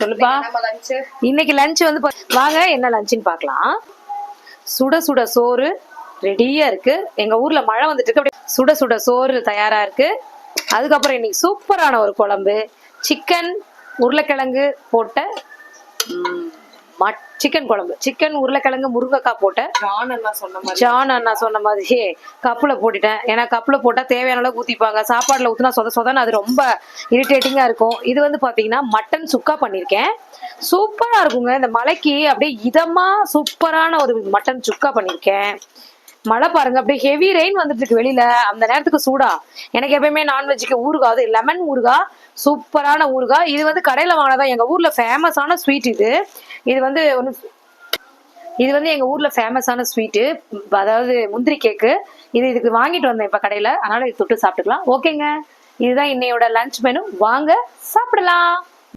சொல்லுப்பா லஞ்சு இன்னைக்கு லஞ்ச் வந்து வாங்க என்ன லஞ்சுன்னு பார்க்கலாம். சுட சுட சோறு ரெடியா இருக்கு. எங்க ஊர்ல மழை வந்துட்டு இருக்கு. அப்படியே சுட சுட சோறு தயாரா இருக்கு. அதுக்கப்புறம் இன்னைக்கு சூப்பரான ஒரு குழம்பு. சிக்கன் உருளைக்கிழங்கு போட்ட சிக்கன் குழம்பு. சிக்கன் உருளைக்கிழங்கு முருங்கைக்காய் போட்ட ஜான் அண்ணா சொன்ன மாதிரி. ஜான் அண்ணா சொன்ன மாதிரி கப்புல போட்டுட்டேன். ஏன்னா கப்புல போட்டா தேவையான அளவுக்கு ஊத்திப்பாங்க. சாப்பாடுல ஊத்துனா சொத சொதன்னு அது ரொம்ப இரிட்டேட்டிங்கா இருக்கும். இது வந்து பாத்தீங்கன்னா மட்டன் சுக்கா பண்ணிருக்கேன். சூப்பரா இருக்குங்க. இந்த மலைக்கு அப்படியே இதமா சூப்பரான ஒரு மட்டன் சுக்கா பண்ணிருக்கேன். மழை பாருங்க. அப்படியே ஹெவி ரெயின் வந்துட்டு இருக்கு வெளியில. அந்த நேரத்துக்கு சூடா. எனக்கு எப்பயுமே நான்வெஜ்க்கு ஊறுகாய் அது லெமன் ஊறுகாய் சூப்பரான ஊறுகாய் இது வந்து கடையில் வாங்கினதான் எங்கள் ஊரில் ஃபேமஸான ஸ்வீட் இது. இது வந்து ஒன்று இது வந்து எங்கள் ஊரில் ஃபேமஸான ஸ்வீட்டு அதாவது முந்திரி கேக்கு இது இதுக்கு வாங்கிட்டு வந்தேன் இப்போ கடையில். அதனால் இது தொட்டு சாப்பிட்டுக்கலாம். ஓகேங்க இதுதான் இன்னையோட லஞ்ச் மெனு வாங்க சாப்பிடலாம்.